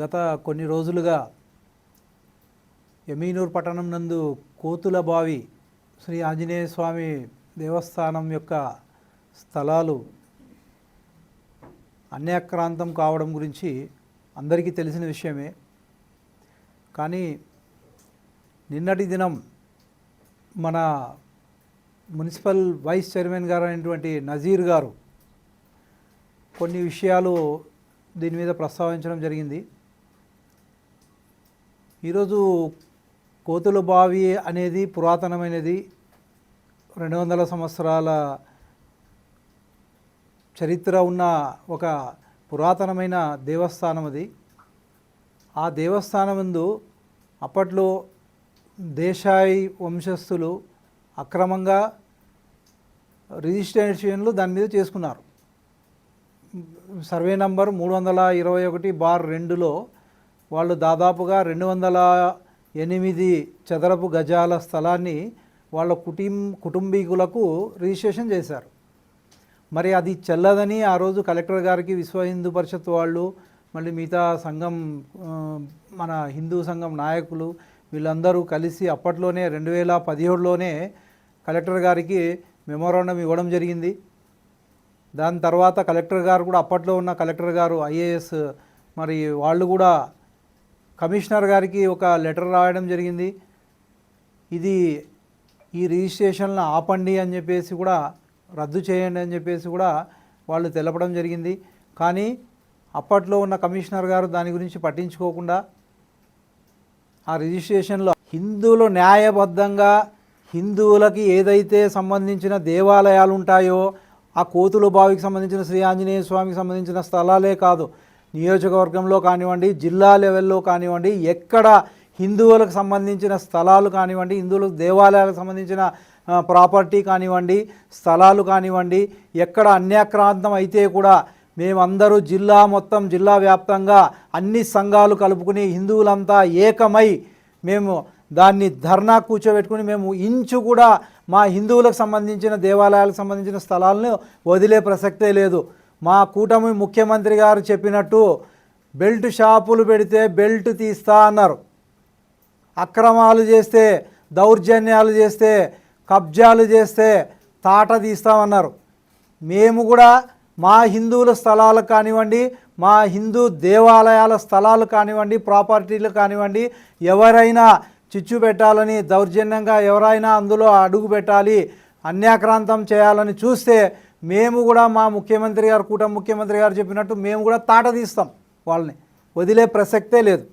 గత కొన్ని రోజులుగా ఎమీనూర్ పట్టణం నందు కోతుల బావి శ్రీ ఆంజనేయ స్వామి దేవస్థానం యొక్క స్థలాలు అన్యాక్రాంతం కావడం గురించి అందరికీ తెలిసిన విషయమే. కానీ నిన్నటి దినం మన మున్సిపల్ వైస్ చైర్మన్ గారు అయినటువంటి నజీర్ గారు కొన్ని విషయాలు దీని మీద ప్రస్తావించడం జరిగింది. ఈరోజు కోతుల బావి అనేది పురాతనమైనది. రెండు వందల సంవత్సరాల చరిత్ర ఉన్న ఒక పురాతనమైన దేవస్థానం అది ఆ దేవస్థానం ముందు అప్పట్లో దేశాయి వంశస్థులు అక్రమంగా రిజిస్ట్రేషన్లు దాని మీద చేసుకున్నారు. సర్వే నంబర్ మూడు వందల ఇరవై ఒకటి బార్ రెండులో వాళ్ళు దాదాపుగా రెండు వందల ఎనిమిది చదరపు గజాల స్థలాన్ని వాళ్ళ కుటుంబ కుటుంబీకులకు రిజిస్ట్రేషన్ చేశారు. మరి అది చెల్లదని ఆ రోజు కలెక్టర్ గారికి విశ్వ హిందూ పరిషత్ వాళ్ళు మళ్ళీ మిగతా సంఘం మన హిందూ సంఘం నాయకులు వీళ్ళందరూ కలిసి అప్పట్లోనే రెండు వేల పదిహేడులోనే కలెక్టర్ గారికి మెమోరాండం ఇవ్వడం జరిగింది. దాని తర్వాత కలెక్టర్ గారు కూడా అప్పట్లో ఉన్న కలెక్టర్ గారు ఐఏఎస్ మరి వాళ్ళు కూడా కమిషనర్ గారికి ఒక లెటర్ రాయడం జరిగింది. ఇది ఈ రిజిస్ట్రేషన్లను ఆపండి అని చెప్పేసి కూడా రద్దు చేయండి అని చెప్పేసి కూడా వాళ్ళు తెలపడం జరిగింది. కానీ అప్పట్లో ఉన్న కమిషనర్ గారు దాని గురించి పట్టించుకోకుండా ఆ రిజిస్ట్రేషన్లో హిందువులు న్యాయబద్ధంగా హిందువులకి ఏదైతే సంబంధించిన దేవాలయాలు ఉంటాయో ఆ కోతుల బావికి సంబంధించిన శ్రీ ఆంజనేయ స్వామికి సంబంధించిన స్థలాలే కాదు నియోజకవర్గంలో కానివ్వండి జిల్లా లెవెల్లో కానివ్వండి ఎక్కడ హిందువులకు సంబంధించిన స్థలాలు కానివ్వండి హిందువులకు దేవాలయాలకు సంబంధించిన ప్రాపర్టీ కానివ్వండి స్థలాలు కానివ్వండి ఎక్కడ అన్యాక్రాంతం అయితే కూడా మేమందరూ జిల్లా మొత్తం జిల్లా వ్యాప్తంగా అన్ని సంఘాలు కలుపుకుని హిందువులంతా ఏకమై మేము దాన్ని ధర్నా కూర్చోబెట్టుకుని మేము ఇంచు కూడా మా హిందువులకు సంబంధించిన దేవాలయాలకు సంబంధించిన స్థలాలను వదిలే ప్రసక్తే లేదు. మా కూటమి ముఖ్యమంత్రి గారు చెప్పినట్టు బెల్ట్ షాపులు పెడితే బెల్ట్ తీస్తా అన్నారు. అక్రమాలు చేస్తే దౌర్జన్యాలు చేస్తే కబ్జాలు చేస్తే తాట తీస్తామన్నారు. మేము కూడా మా హిందువుల స్థలాలు కానివ్వండి మా హిందూ దేవాలయాల స్థలాలు కానివ్వండి ప్రాపర్టీలు కానివ్వండి ఎవరైనా చిచ్చు పెట్టాలని దౌర్జన్యంగా ఎవరైనా అందులో అడుగు పెట్టాలి అన్యాక్రాంతం చేయాలని చూస్తే మేము కూడా మా ముఖ్యమంత్రి గారు కూటమి ముఖ్యమంత్రి గారు చెప్పినట్టు మేము కూడా తాట తీస్తాం వాళ్ళని. వదిలే ప్రసక్తే లేదు.